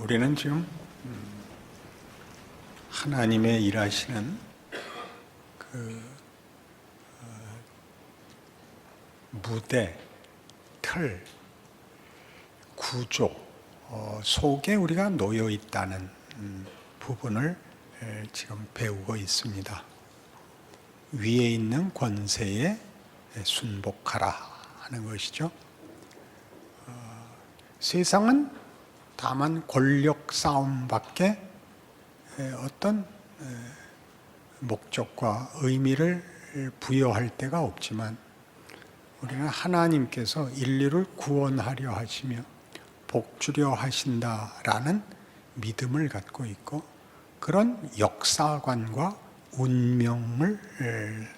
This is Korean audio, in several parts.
우리는 지금 음, 하나님의 일하시는 그 어, 무대, 틀, 구조 어, 속에 우리가 놓여 있다는 음, 부분을 에, 지금 배우고 있습니다. 위에 있는 권세에 순복하라 하는 것이죠. 어, 세상은 다만 권력 싸움밖에 에, 어떤 에, 목적과 의미를 부여할 데가 없지만 우리는 하나님께서 인류를 구원하려 하시며 복주려 하신다라는 믿음을 갖고 있고 그런 역사관과 운명을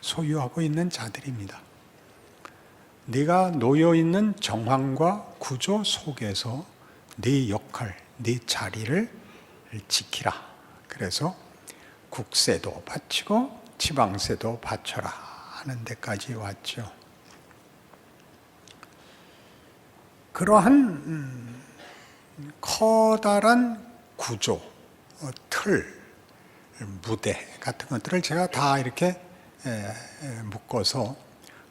소유하고 있는 자들입니다. 네가 놓여 있는 정황과 구조 속에서 네 역할, 네 자리를 지키라. 그래서 국세도 바치고 지방세도 바쳐라 하는 데까지 왔죠. 그러한 음, 커다란 구조, 어, 틀, 무대 같은 것들을 제가 다 이렇게 묶어서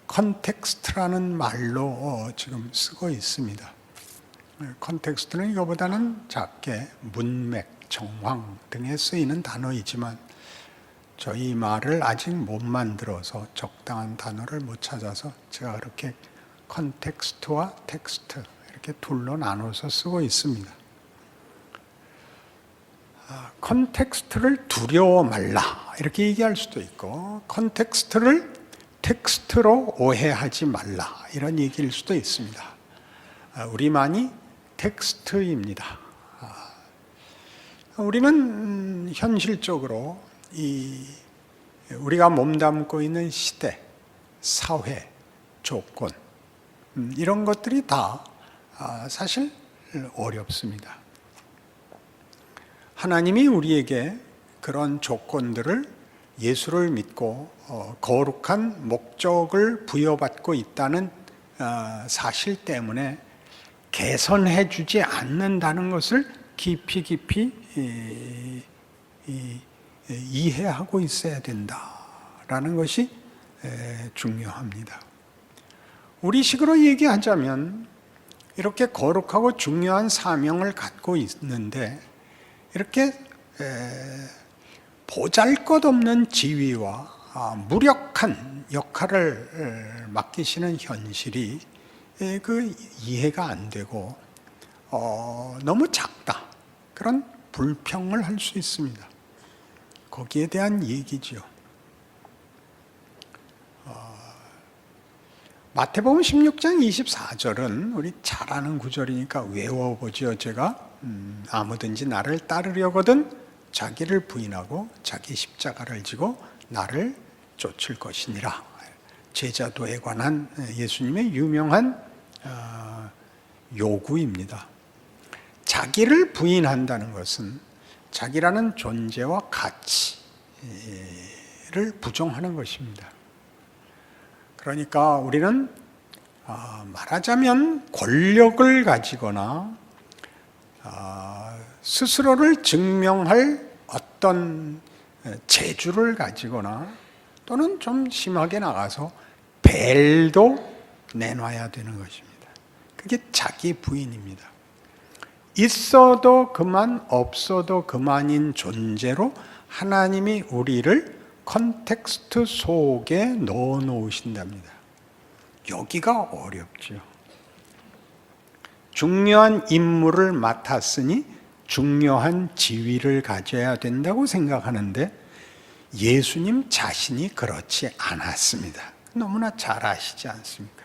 컨텍스트라는 말로 어, 지금 쓰고 있습니다. 컨텍스트는 이거보다는 작게 문맥, 정황 등에 쓰이는 단어이지만 저희 말을 아직 못 만들어서 적당한 단어를 못 찾아서 제가 그렇게 컨텍스트와 텍스트 이렇게 둘로 나눠서 쓰고 있습니다. 아, 컨텍스트를 두려워 말라 이렇게 얘기할 수도 있고 컨텍스트를 텍스트로 오해하지 말라 이런 얘기일 수도 있습니다. 아, 우리만이 텍스트입니다. 아, 우리는 현실적으로 이 우리가 몸담고 있는 시대, 사회, 조건 음, 이런 것들이 다 사실 어렵습니다. 하나님이 우리에게 그런 조건들을 예수를 믿고 어, 거룩한 목적을 부여받고 있다는 어, 사실 때문에 개선해 주지 않는다는 것을 깊이 깊이 이해하고 있어야 된다라는 것이 중요합니다. 우리 식으로 얘기하자면 이렇게 거룩하고 중요한 사명을 갖고 있는데 이렇게 보잘것없는 지위와 아, 무력한 역할을 맡기시는 현실이 그 이해가 안 되고 어, 너무 작다 그런 불평을 할 수 있습니다. 거기에 대한 얘기지요. 어, 마태복음 16장 24절은 우리 잘 아는 구절이니까 외워보지요. 제가 음, 아무든지 나를 따르려거든 자기를 부인하고 자기 십자가를 지고 나를 쫓을 것이니라. 제자도에 관한 예수님의 유명한 어, 요구입니다. 자기를 부인한다는 것은 자기라는 존재와 가치를 부정하는 것입니다. 그러니까 우리는 어, 말하자면 권력을 가지거나 어, 스스로를 증명할 어떤 재주를 가지거나 또는 좀 심하게 나가서 벨도 내놔야 되는 것입니다. 그게 자기 부인입니다. 있어도 그만 없어도 그만인 존재로 하나님이 우리를 컨텍스트 속에 넣어 놓으신답니다. 여기가 어렵죠. 중요한 임무를 맡았으니 중요한 지위를 가져야 된다고 생각하는데 예수님 자신이 그렇지 않았습니다. 너무나 잘 아시지 않습니까?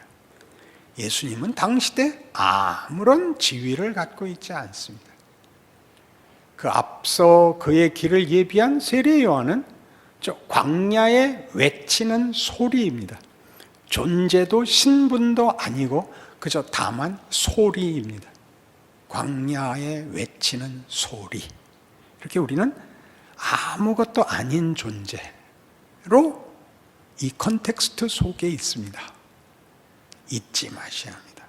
예수님은 당시 때 아무런 지위를 갖고 있지 않습니다. 그 앞서 그의 길을 예비한 세례 요한은 저 광야에 외치는 소리입니다. 존재도 신분도 아니고 그저 다만 소리입니다. 광야에 외치는 소리. 이렇게 우리는 아무것도 아닌 존재로 이 컨텍스트 속에 있습니다. 잊지 마셔야 합니다.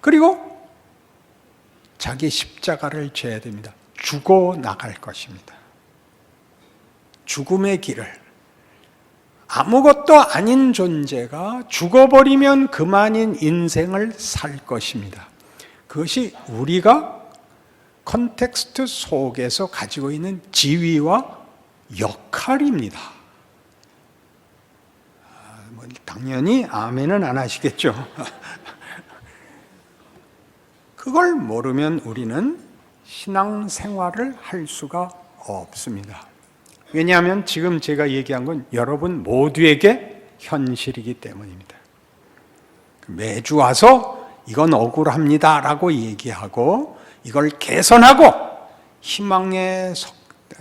그리고 자기 십자가를 져야 됩니다. 죽어 나갈 것입니다. 죽음의 길을 아무것도 아닌 존재가 죽어버리면 그만인 인생을 살 것입니다. 그것이 우리가 컨텍스트 속에서 가지고 있는 지위와 역할입니다. 아, 뭐 당연히 아멘은 안 하시겠죠. 그걸 모르면 우리는 신앙 생활을 할 수가 없습니다. 왜냐하면 지금 제가 얘기한 건 여러분 모두에게 현실이기 때문입니다. 매주 와서 이건 억울합니다 라고 얘기하고 이걸 개선하고 희망에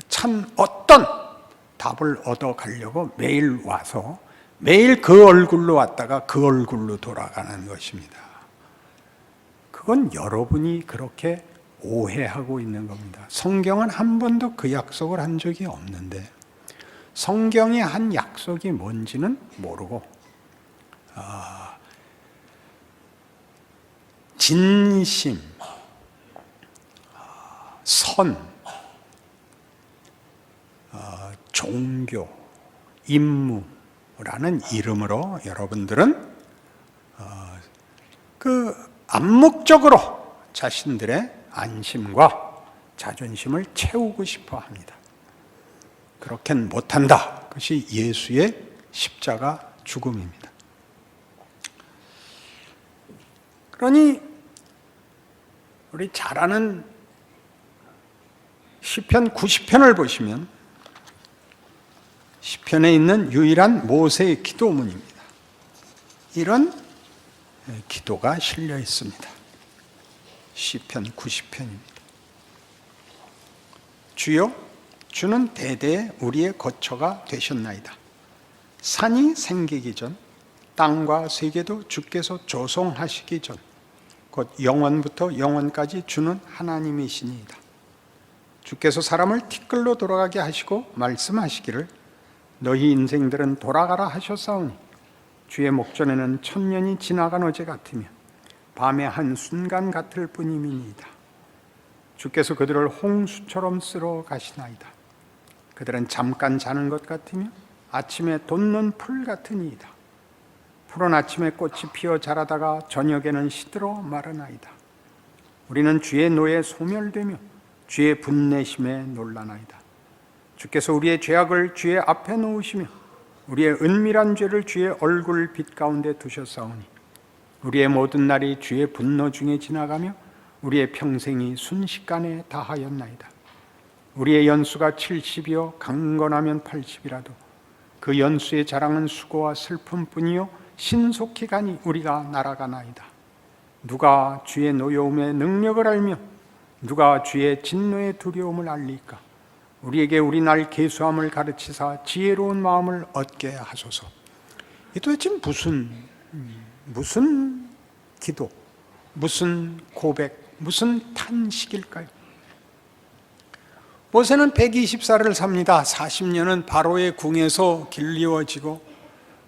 찬 어떤 답을 얻어 가려고 매일 와서 매일 그 얼굴로 왔다가 그 얼굴로 돌아가는 것입니다. 그건 여러분이 그렇게 오해하고 있는 겁니다. 성경은 한 번도 그 약속을 한 적이 없는데 성경이 한 약속이 뭔지는 모르고 아, 진심, 선, 어, 종교, 임무 라는 이름으로 여러분들은 어, 그 암묵적으로 자신들의 안심과 자존심을 채우고 싶어 합니다. 그렇게는 못한다. 그것이 예수의 십자가 죽음입니다. 그러니 우리 잘 아는 시편 90편을 보시면 시편에 있는 유일한 모세의 기도문입니다. 이런 기도가 실려 있습니다. 시편 90편입니다. 주여 주는 대대 우리의 거처가 되셨나이다. 산이 생기기 전 땅과 세계도 주께서 조성하시기 전 곧 영원부터 영원까지 주는 하나님이시니이다. 주께서 사람을 티끌로 돌아가게 하시고 말씀하시기를 너희 인생들은 돌아가라 하셨사오니 주의 목전에는 천년이 지나간 어제 같으며 밤의 한 순간 같을 뿐임이니이다. 주께서 그들을 홍수처럼 쓸어 가시나이다. 그들은 잠깐 자는 것 같으며 아침에 돋는 풀 같으니이다. 푸른 아침에 꽃이 피어 자라다가 저녁에는 시들어 마르나이다. 우리는 주의 노에 소멸되며 주의 분내심에 놀라나이다. 주께서 우리의 죄악을 주의 앞에 놓으시며 우리의 은밀한 죄를 주의 얼굴 빛 가운데 두셨사오니 우리의 모든 날이 주의 분노 중에 지나가며 우리의 평생이 순식간에 다하였나이다. 우리의 연수가 70이요 강건하면 80이라도 그 연수의 자랑은 수고와 슬픔뿐이요 신속히 가니 우리가 날아가나이다. 누가 주의 노여움의 능력을 알며 누가 주의 진노의 두려움을 알리까? 우리에게 우리 날 계수함을 가르치사 지혜로운 마음을 얻게 하소서. 이 도대체 무슨 무슨 기도, 무슨 고백, 무슨 탄식일까요? 모세는 120살을 삽니다. 40년은 바로의 궁에서 길리워지고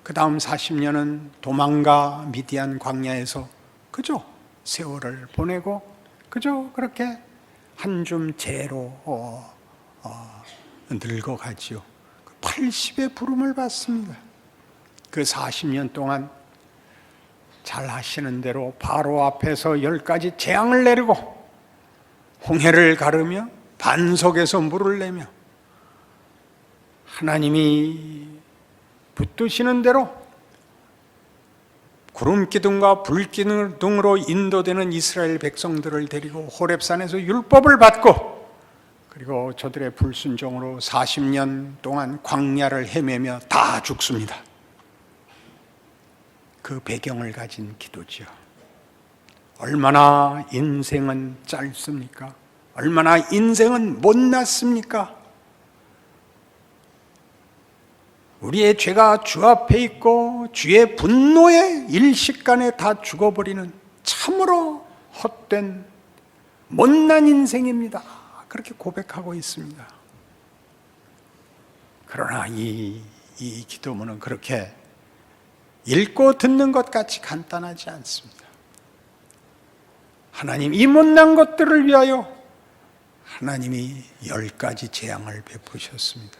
그 다음 40년은 도망가 미디안 광야에서 그죠? 세월을 보내고 그죠? 그렇게 한줌 재로 어, 어, 늙어가지요. 80의 부름을 받습니다. 그 40년 동안 잘 하시는 대로 바로 앞에서 열 가지 재앙을 내리고 홍해를 가르며 반석에서 물을 내며 하나님이 붙드시는 대로 구름 기둥과 불 기둥으로 인도되는 이스라엘 백성들을 데리고 호렙산에서 율법을 받고 그리고 저들의 불순종으로 40년 동안 광야를 헤매며 다 죽습니다. 그 배경을 가진 기도지요. 얼마나 인생은 짧습니까? 얼마나 인생은 못났습니까? 우리의 죄가 주 앞에 있고 주의 분노에 일식간에 다 죽어버리는 참으로 헛된 못난 인생입니다. 그렇게 고백하고 있습니다. 그러나 이, 이 기도문은 그렇게 읽고 듣는 것 같이 간단하지 않습니다. 하나님 이 못난 것들을 위하여 하나님이 열 가지 재앙을 베푸셨습니다.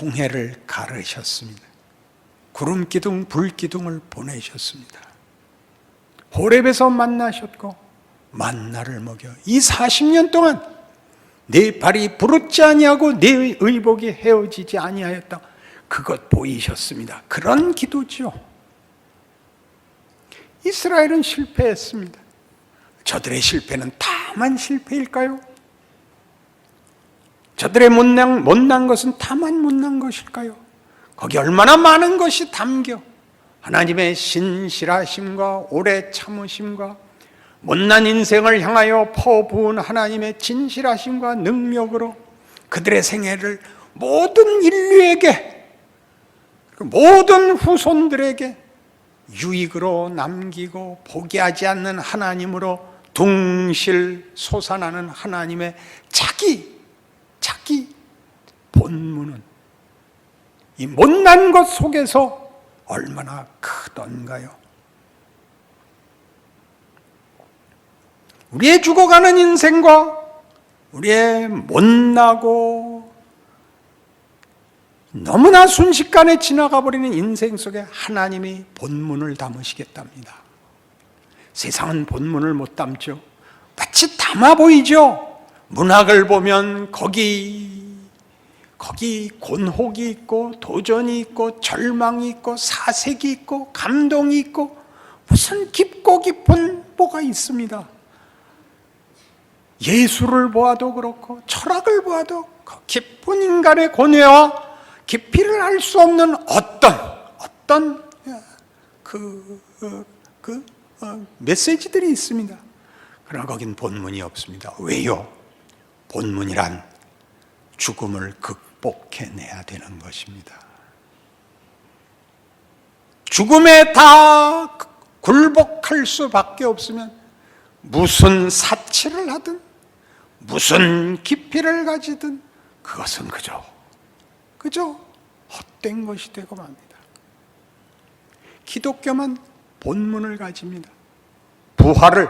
홍해를 가르셨습니다. 구름 기둥, 불 기둥을 보내셨습니다. 호렙에서 만나셨고 만나를 먹여 이 40년 동안 내 발이 부르지 아니하고 내 의복이 헤어지지 아니하였다. 그것 보이셨습니다. 그런 기도죠. 이스라엘은 실패했습니다. 저들의 실패는 다만 실패일까요? 저들의 못난, 못난 것은 다만 못난 것일까요? 거기 얼마나 많은 것이 담겨 하나님의 신실하심과 오래 참으심과 못난 인생을 향하여 퍼부은 하나님의 진실하심과 능력으로 그들의 생애를 모든 인류에게 그 모든 후손들에게 유익으로 남기고 포기하지 않는 하나님으로 둥실 솟아나는 하나님의 자기 자기 본문은 이 못난 것 속에서 얼마나 크던가요? 우리의 죽어가는 인생과 우리의 못나고 너무나 순식간에 지나가 버리는 인생 속에 하나님이 본문을 담으시겠답니다. 세상은 본문을 못 담죠. 마치 담아 보이죠. 문학을 보면 거기 거기 곤혹이 있고 도전이 있고 절망이 있고 사색이 있고 감동이 있고 무슨 깊고 깊은 뭐가 있습니다. 예수를 보아도 그렇고 철학을 보아도 그 깊은 인간의 고뇌와 깊이를 알 수 없는 어떤 어떤 그, 어, 그 어, 메시지들이 있습니다. 그러나 거긴 본문이 없습니다. 왜요? 본문이란 죽음을 극복해내야 되는 것입니다. 죽음에 다 굴복할 수밖에 없으면 무슨 사치를 하든 무슨 깊이를 가지든 그것은 그저 그저 헛된 것이 되고 맙니다. 기독교만 본문을 가집니다. 부활을,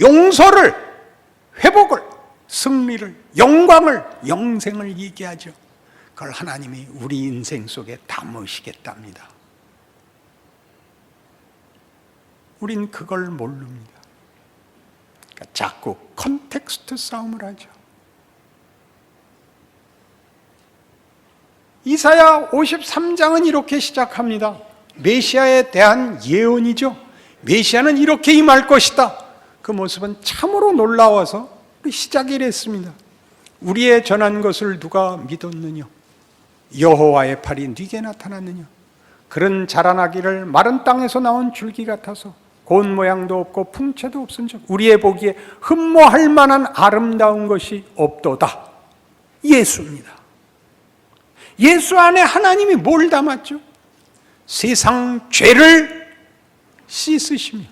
용서를, 회복을, 승리를, 영광을, 영생을 얘기하죠. 그걸 하나님이 우리 인생 속에 담으시겠답니다. 우린 그걸 모릅니다. 그러니까 자꾸 컨텍스트 싸움을 하죠. 이사야 53장은 이렇게 시작합니다. 메시아에 대한 예언이죠. 메시아는 이렇게 임할 것이다. 그 모습은 참으로 놀라워서 시작이 이랬습니다. 우리의 전한 것을 누가 믿었느냐? 여호와의 팔이 네게 나타났느냐? 그런 자라나기를 마른 땅에서 나온 줄기 같아서 고운 모양도 없고 풍채도 없은즉 우리의 보기에 흠모할 만한 아름다운 것이 없도다. 예수입니다. 예수 안에 하나님이 뭘 담았죠? 세상 죄를 씻으시며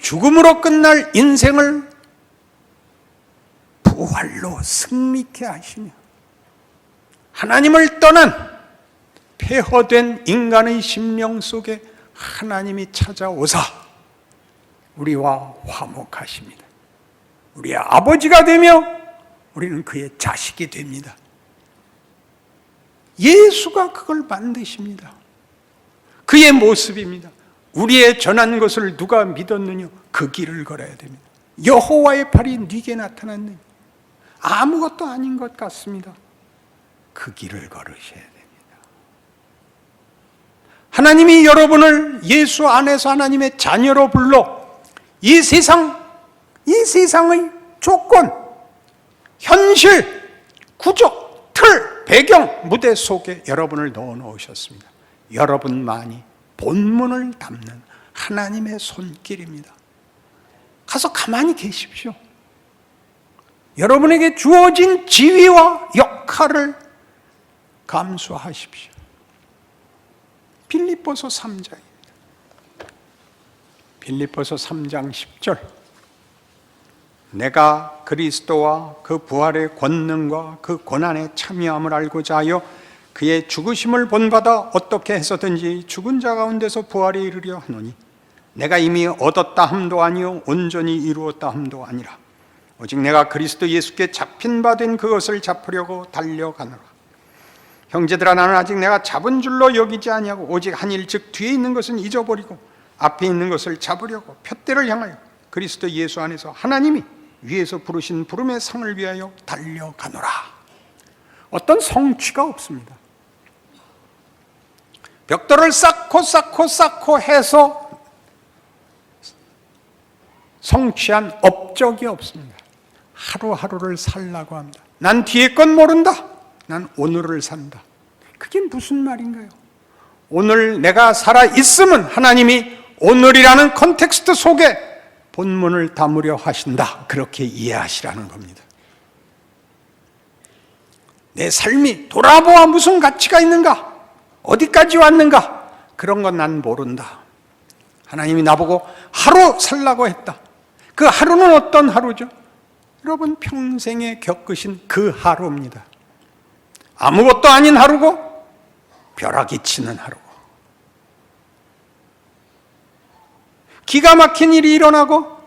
죽음으로 끝날 인생을 부활로 승리케 하시며 하나님을 떠난 폐허된 인간의 심령 속에 하나님이 찾아오사 우리와 화목하십니다. 우리의 아버지가 되며 우리는 그의 자식이 됩니다. 예수가 그걸 만드십니다. 그의 모습입니다. 우리의 전한 것을 누가 믿었느냐? 그 길을 걸어야 됩니다. 여호와의 팔이 네게 나타났느냐? 아무것도 아닌 것 같습니다. 그 길을 걸으셔야 됩니다. 하나님이 여러분을 예수 안에서 하나님의 자녀로 불러 이 세상, 이 세상의 조건, 현실, 구조, 틀, 배경, 무대 속에 여러분을 넣어 놓으셨습니다. 여러분만이 본문을 담는 하나님의 손길입니다. 가서 가만히 계십시오. 여러분에게 주어진 지위와 역할을 감수하십시오. 빌립보서 3장입니다. 빌립보서 3장 10절. 내가 그리스도와 그 부활의 권능과 그 고난의 참여함을 알고자 하여 그의 죽으심을 본받아 어떻게 해서든지 죽은 자 가운데서 부활에 이르려 하노니 내가 이미 얻었다 함도 아니요 온전히 이루었다 함도 아니라 오직 내가 그리스도 예수께 잡힌 바 된 그것을 잡으려고 달려가노라. 형제들아 나는 아직 내가 잡은 줄로 여기지 아니하고 오직 한 일즉 뒤에 있는 것은 잊어버리고 앞에 있는 것을 잡으려고 표대를 향하여 그리스도 예수 안에서 하나님이 위에서 부르신 부름의 상을 위하여 달려가노라. 어떤 성취가 없습니다. 벽돌을 쌓고 쌓고 쌓고 해서 성취한 업적이 없습니다. 하루하루를 살라고 합니다. 난 뒤에 건 모른다. 난 오늘을 산다. 그게 무슨 말인가요? 오늘 내가 살아 있으면 하나님이 오늘이라는 컨텍스트 속에 본문을 담으려 하신다. 그렇게 이해하시라는 겁니다. 내 삶이 돌아보아 무슨 가치가 있는가? 어디까지 왔는가? 그런 건 난 모른다. 하나님이 나보고 하루 살라고 했다. 그 하루는 어떤 하루죠? 여러분 평생에 겪으신 그 하루입니다. 아무것도 아닌 하루고 벼락이 치는 하루고 기가 막힌 일이 일어나고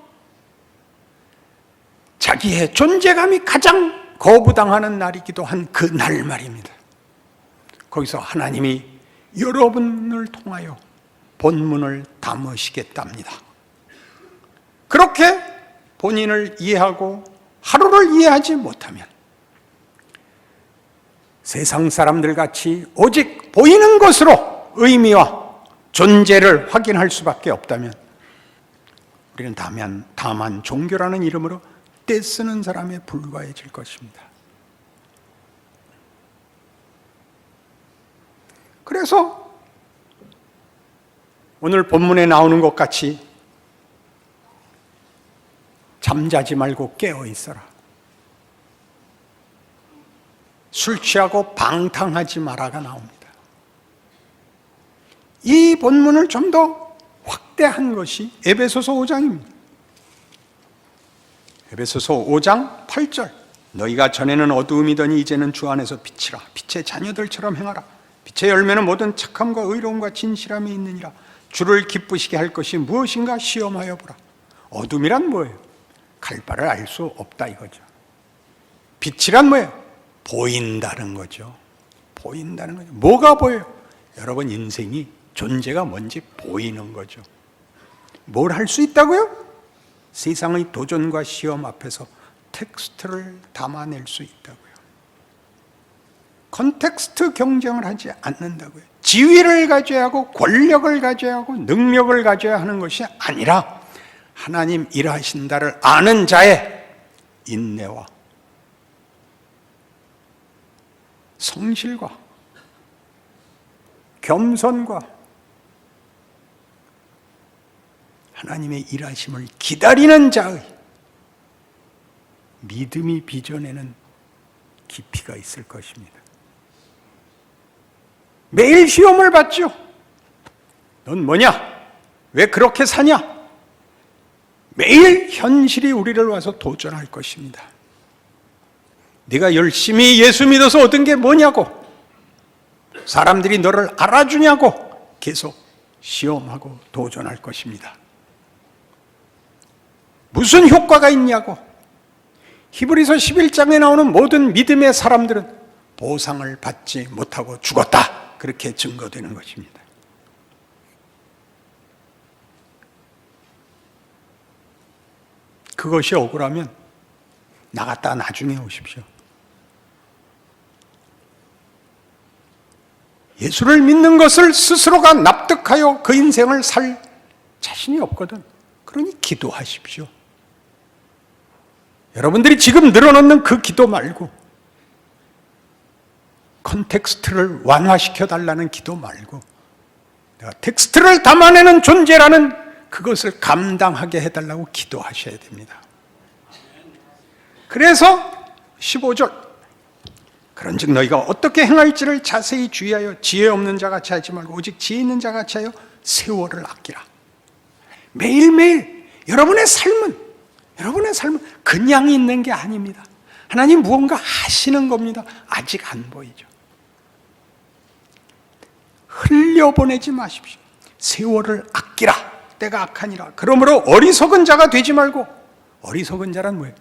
자기의 존재감이 가장 거부당하는 날이기도 한 그 날 말입니다. 거기서 하나님이 여러분을 통하여 본문을 담으시겠답니다. 그렇게 본인을 이해하고 하루를 이해하지 못하면 세상 사람들 같이 오직 보이는 것으로 의미와 존재를 확인할 수밖에 없다면 우리는 다만, 다만 종교라는 이름으로 떼쓰는 사람에 불과해질 것입니다. 그래서 오늘 본문에 나오는 것 같이 잠자지 말고 깨어 있어라. 술 취하고 방탕하지 마라가 나옵니다. 이 본문을 좀 더 확대한 것이 에베소서 5장입니다. 에베소서 5장 8절 너희가 전에는 어두움이더니 이제는 주 안에서 빛이라 빛의 자녀들처럼 행하라 빛의 열매는 모든 착함과 의로움과 진실함이 있느니라 주를 기쁘시게 할 것이 무엇인가 시험하여 보라 어둠이란 뭐예요? 갈 바를 알 수 없다 이거죠 빛이란 뭐예요? 보인다는 거죠 보인다는 거죠 뭐가 보여요? 여러분 인생이 존재가 뭔지 보이는 거죠 뭘 할 수 있다고요? 세상의 도전과 시험 앞에서 텍스트를 담아낼 수 있다고요. 컨텍스트 경쟁을 하지 않는다고요. 지위를 가져야 하고 권력을 가져야 하고 능력을 가져야 하는 것이 아니라 하나님 일하신다를 아는 자의 인내와 성실과 겸손과 하나님의 일하심을 기다리는 자의 믿음이 빚어내는 깊이가 있을 것입니다. 매일 시험을 받죠. 넌 뭐냐? 왜 그렇게 사냐? 매일 현실이 우리를 와서 도전할 것입니다. 네가 열심히 예수 믿어서 얻은 게 뭐냐고? 사람들이 너를 알아주냐고? 계속 시험하고 도전할 것입니다. 무슨 효과가 있냐고? 히브리서 11장에 나오는 모든 믿음의 사람들은 보상을 받지 못하고 죽었다. 그렇게 증거되는 것입니다. 그것이 억울하면 나갔다 나중에 오십시오. 예수를 믿는 것을 스스로가 납득하여 그 인생을 살 자신이 없거든. 그러니 기도하십시오. 여러분들이 지금 늘어놓는 그 기도 말고 컨텍스트를 완화시켜 달라는 기도 말고 내가 텍스트를 담아내는 존재라는 그것을 감당하게 해달라고 기도하셔야 됩니다. 그래서 15절 그런즉 너희가 어떻게 행할지를 자세히 주의하여 지혜 없는 자같이 하지 말고 오직 지혜 있는 자같이 하여 세월을 아끼라. 매일매일 여러분의 삶은 여러분의 삶은 그냥 있는 게 아닙니다. 하나님 무언가 하시는 겁니다. 아직 안 보이죠. 흘려보내지 마십시오. 세월을 아끼라. 때가 악하니라. 그러므로 어리석은 자가 되지 말고 어리석은 자란 뭐예요?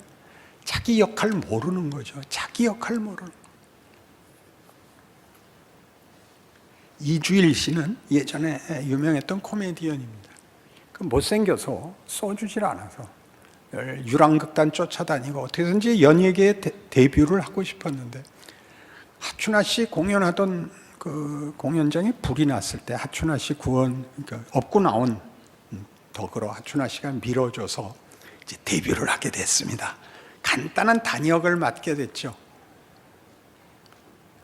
자기 역할 모르는 거죠. 자기 역할 모르는. 이주일 씨는 예전에 유명했던 코미디언입니다. 그 못생겨서 써주질 않아서 늘 유랑극단 쫓아다니고 어떻게든지 연예계에 데, 데뷔를 하고 싶었는데 하춘아 씨 공연하던 그 공연장에 불이 났을 때 하춘아 씨 구원 그러니까 업고 나온 덕으로 하춘아 씨가 밀어줘서 이제 데뷔를 하게 됐습니다. 간단한 단역을 맡게 됐죠.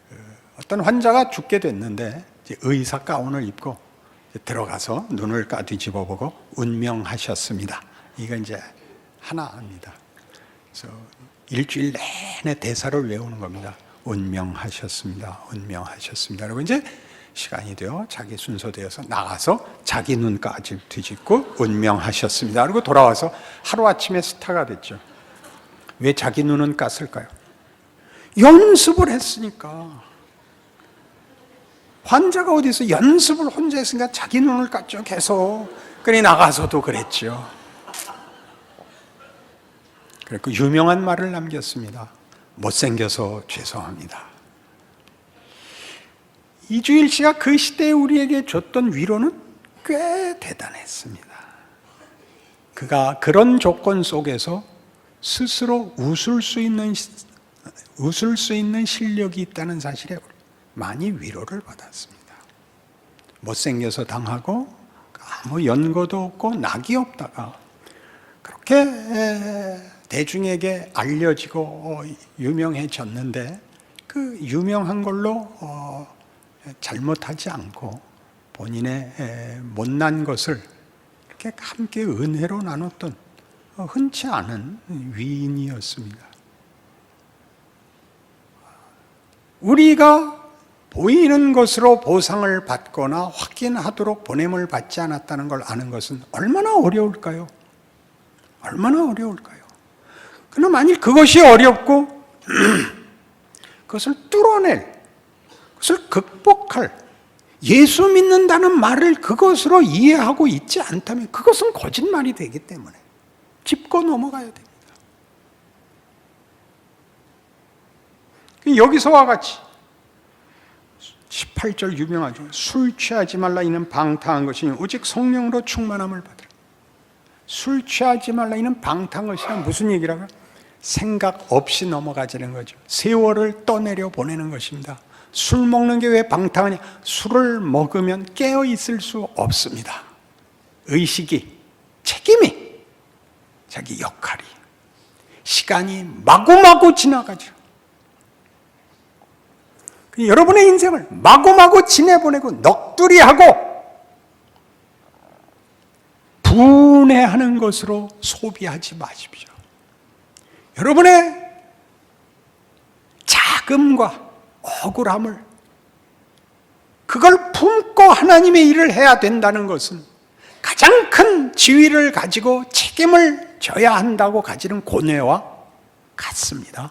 그 어떤 환자가 죽게 됐는데 의사 가운을 입고 들어가서 눈을 까뒤집어 보고 운명하셨습니다. 이거 이제 하나입니다. 그래서 일주일 내내 대사를 외우는 겁니다. 운명하셨습니다. 운명하셨습니다. 그리고 이제 시간이 되어 자기 순서되어서 나가서 자기 눈까지 뒤집고 운명하셨습니다. 그리고 돌아와서 하루아침에 스타가 됐죠. 왜 자기 눈은 깠을까요? 연습을 했으니까. 환자가 어디서 연습을 혼자 했으니까 자기 눈을 깠죠, 계속. 그래 나가서도 그랬죠. 그리고 유명한 말을 남겼습니다. 못생겨서 죄송합니다. 이주일 씨가 그 시대에 우리에게 줬던 위로는 꽤 대단했습니다. 그가 그런 조건 속에서 스스로 웃을 수 있는 웃을 수 있는 실력이 있다는 사실에 많이 위로를 받았습니다. 못생겨서 당하고 아무 연고도 없고 낙이 없다가 그렇게 대중에게 알려지고 유명해졌는데 그 유명한 걸로 어, 잘못하지 않고 본인의 못난 것을 이렇게 함께 은혜로 나눴던 어, 흔치 않은 위인이었습니다. 우리가 보이는 것으로 보상을 받거나 확인하도록 보냄을 받지 않았다는 걸 아는 것은 얼마나 어려울까요? 얼마나 어려울까요? 그러나 만일 그것이 어렵고 그것을 뚫어낼, 그것을 극복할 예수 믿는다는 말을 그것으로 이해하고 있지 않다면 그것은 거짓말이 되기 때문에 짚고 넘어가야 됩니다. 여기서와 같이 18절 유명하죠. 술 취하지 말라 이는 방탕한 것이니 오직 성령으로 충만함을 받으라. 술 취하지 말라 이는 방탕한 것이란 무슨 얘기라고요? 생각 없이 넘어가지는 거죠. 세월을 떠내려 보내는 것입니다. 술 먹는 게 왜 방탕하냐? 술을 먹으면 깨어 있을 수 없습니다. 의식이, 책임이, 자기 역할이. 시간이 마구마구 지나가죠. 여러분의 인생을 마구마구 지내보내고 넋두리하고 분해하는 것으로 소비하지 마십시오. 여러분의 자금과 억울함을 그걸 품고 하나님의 일을 해야 된다는 것은 가장 큰 지위를 가지고 책임을 져야 한다고 가지는 고뇌와 같습니다.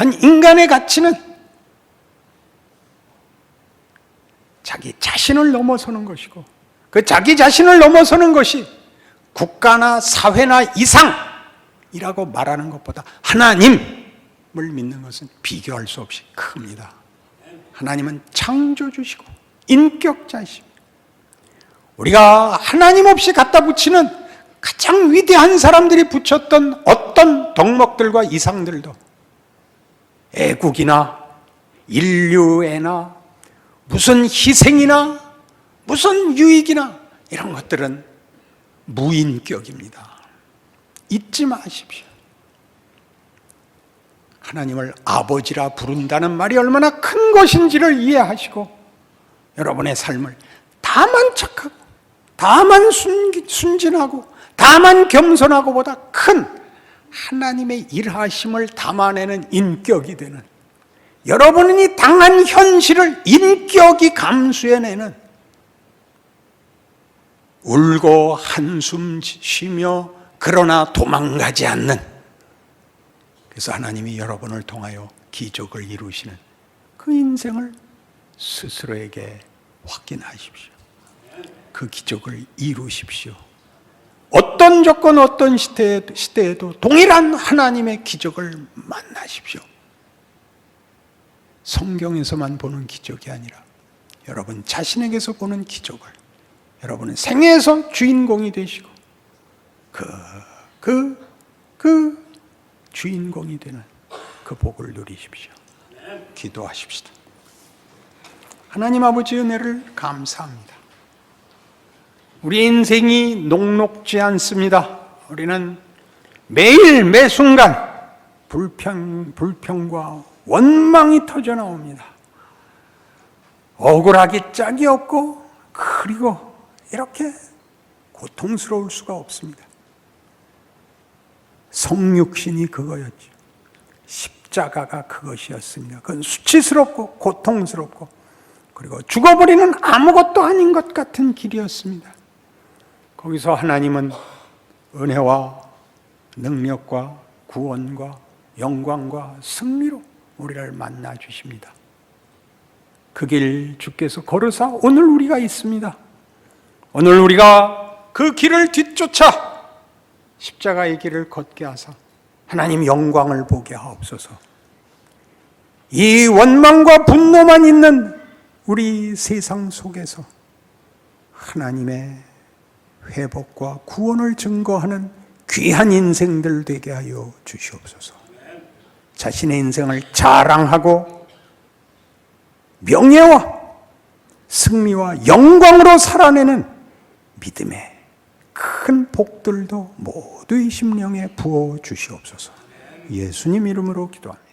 한 인간의 가치는 자기 자신을 넘어서는 것이고 그 자기 자신을 넘어서는 것이 국가나 사회나 이상이라고 말하는 것보다 하나님을 믿는 것은 비교할 수 없이 큽니다. 하나님은 창조주시고 인격자이십니다. 우리가 하나님 없이 갖다 붙이는 가장 위대한 사람들이 붙였던 어떤 덕목들과 이상들도 애국이나 인류애나 무슨 희생이나 무슨 유익이나 이런 것들은 무인격입니다. 잊지 마십시오. 하나님을 아버지라 부른다는 말이 얼마나 큰 것인지를 이해하시고 여러분의 삶을 다만 착하고 다만 순진하고 다만 겸손하고보다 큰 하나님의 일하심을 담아내는 인격이 되는 여러분이 당한 현실을 인격이 감수해내는 울고 한숨 쉬며 그러나 도망가지 않는 그래서 하나님이 여러분을 통하여 기적을 이루시는 그 인생을 스스로에게 확인하십시오. 그 기적을 이루십시오. 어떤 조건, 어떤 시대, 시대에도 동일한 하나님의 기적을 만나십시오. 성경에서만 보는 기적이 아니라 여러분 자신에게서 보는 기적을 여러분은 생애에서 주인공이 되시고 그, 그, 그 주인공이 되는 그 복을 누리십시오. 기도하십시다. 하나님 아버지 은혜를 감사합니다. 우리 인생이 녹록지 않습니다. 우리는 매일 매 순간 불평, 불평과 원망이 터져 나옵니다. 억울하기 짝이 없고 그리고 이렇게 고통스러울 수가 없습니다. 성육신이 그거였죠. 십자가가 그것이었습니다. 그건 수치스럽고 고통스럽고 그리고 죽어버리는 아무것도 아닌 것 같은 길이었습니다. 거기서 하나님은 은혜와 능력과 구원과 영광과 승리로 우리를 만나 주십니다. 그 길 주께서 걸으사 오늘 우리가 있습니다. 오늘 우리가 그 길을 뒤쫓아 십자가의 길을 걷게 하사 하나님 영광을 보게 하옵소서. 이 원망과 분노만 있는 우리 세상 속에서 하나님의 회복과 구원을 증거하는 귀한 인생들 되게 하여 주시옵소서. 자신의 인생을 자랑하고 명예와 승리와 영광으로 살아내는 믿음의 큰 복들도 모두 이 심령에 부어 주시옵소서. 예수님 이름으로 기도합니다.